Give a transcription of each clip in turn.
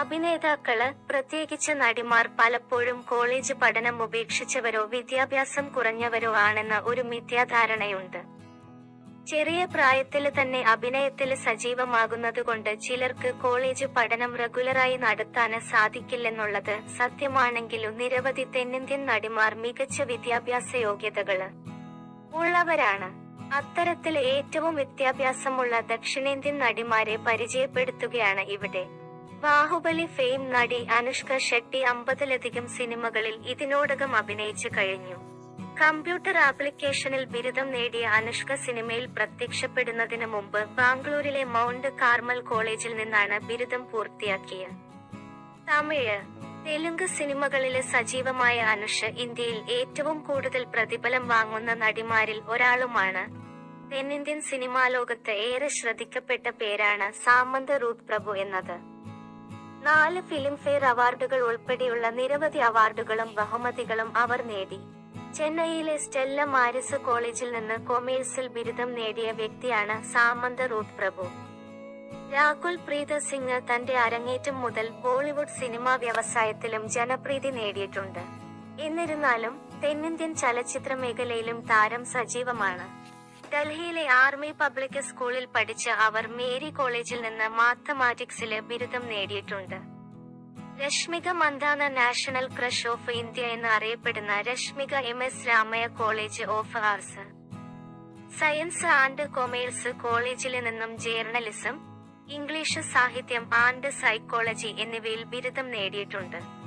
അഭിനേതാക്കൾ പ്രത്യേകിച്ച് നടിമാർ പലപ്പോഴും കോളേജ് പഠനം ഉപേക്ഷിച്ചവരോ വിദ്യാഭ്യാസം കുറഞ്ഞവരോ ആണെന്ന ഒരു മിഥ്യാധാരണയുണ്ട്. ചെറിയ പ്രായത്തിൽ തന്നെ അഭിനയത്തിൽ സജീവമാകുന്നതുകൊണ്ട് ചിലർക്ക് കോളേജ് പഠനം റെഗുലറായി നടത്താന് സാധിക്കില്ലെന്നുള്ളത് സത്യമാണെങ്കിലും നിരവധി തെന്നിന്ത്യൻ നടിമാർ മികച്ച വിദ്യാഭ്യാസ യോഗ്യതകൾ ഉള്ളവരാണ്. അത്തരത്തിൽ ഏറ്റവും വിദ്യാഭ്യാസമുള്ള ദക്ഷിണേന്ത്യൻ നടിമാരെ പരിചയപ്പെടുത്തുകയാണ് ഇവിടെ. ബാഹുബലി ഫെയിം നടി അനുഷ്ക ഷെട്ടി അമ്പതിലധികം സിനിമകളിൽ ഇതിനോടകം അഭിനയിച്ചു കഴിഞ്ഞു. കമ്പ്യൂട്ടർ ആപ്ലിക്കേഷനിൽ ബിരുദം നേടിയ അനുഷ്ക സിനിമയിൽ പ്രത്യക്ഷപ്പെടുന്നതിന് മുമ്പ് ബാംഗ്ലൂരിലെ മൗണ്ട് കാർമൽ കോളേജിൽ നിന്നാണ് ബിരുദം പൂർത്തിയാക്കിയത്. തമിഴ് തെലുങ്ക് സിനിമകളിലെ സജീവമായ അനുഷ ഇന്ത്യയിൽ ഏറ്റവും കൂടുതൽ പ്രതിഫലം വാങ്ങുന്ന നടിമാരിൽ ഒരാളുമാണ്. തെന്നിന്ത്യൻ സിനിമാ ലോകത്ത് ഏറെ ശ്രദ്ധിക്കപ്പെട്ട പേരാണ് സാമന്ത റൂത്ത് പ്രഭു എന്നത്. നാല് ഫിലിംഫെയർ അവാർഡുകൾ ഉൾപ്പെടെയുള്ള നിരവധി അവാർഡുകളും ബഹുമതികളും അവർ നേടി. ചെന്നൈയിലെ സ്റ്റെല്ല മാരിസ് കോളേജിൽ നിന്ന് കൊമേഴ്സിൽ ബിരുദം നേടിയ വ്യക്തിയാണ് സാമന്ത റൂട്ട് പ്രഭു. രാഹുൽ പ്രീത സിംഗ് തന്റെ അരങ്ങേറ്റം മുതൽ ബോളിവുഡ് സിനിമാ വ്യവസായത്തിലും ജനപ്രീതി നേടിയിട്ടുണ്ട്. എന്നിരുന്നാലും തെന്നിന്ത്യൻ ചലച്ചിത്ര മേഖലയിലും താരം സജീവമാണ്. ഡൽഹിയിലെ ആർമി പബ്ലിക് സ്കൂളിൽ പഠിച്ച അവർ മേരി കോളേജിൽ നിന്ന് മാത്തമാറ്റിക്സിൽ ബിരുദം നേടിയിട്ടുണ്ട്. Rashmika Mandanna national crush of India എന്ന് അറിയപ്പെടുന്ന Rashmika M S Ramaiah college of arts. Science and commerce കോളേജിൽ നിന്നും ജേർണലിസം ഇംഗ്ലീഷ് സാഹിത്യം ആൻഡ് സൈക്കോളജി എന്നിവയിൽ ബിരുദം നേടിയിട്ടുണ്ട്.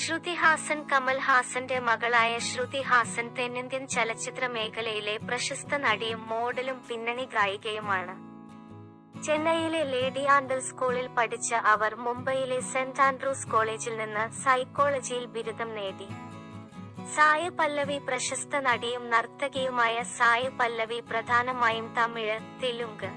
ശ്രുതി ഹാസൻ കമൽ ഹാസന്റെ മകളായ ശ്രുതി ഹാസൻ തെന്നിന്ത്യൻ ചലച്ചിത്ര മേഖലയിലെ പ്രശസ്ത നടിയും മോഡലും പിന്നണി ഗായികയുമാണ്. ചെന്നൈയിലെ ലേഡി ആൻഡൽ സ്കൂളിൽ പഠിച്ച അവർ മുംബൈയിലെ സെന്റ് ആൻഡ്രൂസ് കോളേജിൽ നിന്ന് സൈക്കോളജിയിൽ ബിരുദം നേടി. സായ പല്ലവി പ്രശസ്ത നടിയും നർത്തകിയുമായ സായ പല്ലവി പ്രധാനമായും തമിഴ് തെലുങ്ക്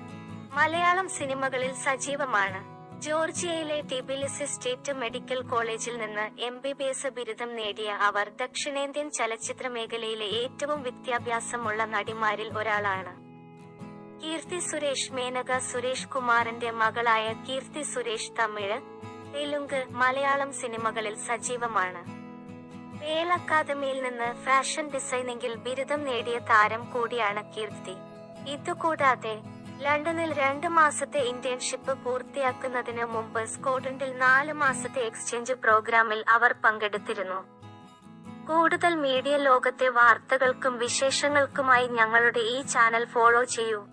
മലയാളം സിനിമകളിൽ സജീവമാണ്. ജോർജിയയിലെ തിബിലിസി സ്റ്റേറ്റ് മെഡിക്കൽ കോളേജിൽ നിന്ന് എം ബി ബി എസ് ബിരുദം നേടിയ അവർ ദക്ഷിണേന്ത്യൻ ചലച്ചിത്ര മേഖലയിലെ ഏറ്റവും വിദ്യാഭ്യാസമുള്ള നടിമാരിൽ ഒരാളാണ്. കീർത്തി സുരേഷ് മേനക സുരേഷ് കുമാറിന്റെ മകളായ കീർത്തി സുരേഷ് തമിഴ് തെലുങ്ക് മലയാളം സിനിമകളിൽ സജീവമാണ്. വേൽ അക്കാദമിയിൽ നിന്ന് ഫാഷൻ ഡിസൈനിംഗിൽ ബിരുദം നേടിയ താരം കൂടിയാണ് കീർത്തി. ഇതുകൂടാതെ ലണ്ടനിൽ രണ്ട് മാസത്തെ ഇന്റേൺഷിപ്പ് പൂർത്തിയാക്കുന്നതിന് മുമ്പ് സ്കോട്ട്ലൻഡിൽ നാല് മാസത്തെ എക്സ്ചേഞ്ച് പ്രോഗ്രാമിൽ അവർ പങ്കെടുത്തിരുന്നു. കൂടുതൽ മീഡിയ ലോകത്തെ വാർത്തകൾക്കും വിശേഷങ്ങൾക്കുമായി ഞങ്ങളുടെ ഈ ചാനൽ ഫോളോ ചെയ്യൂ.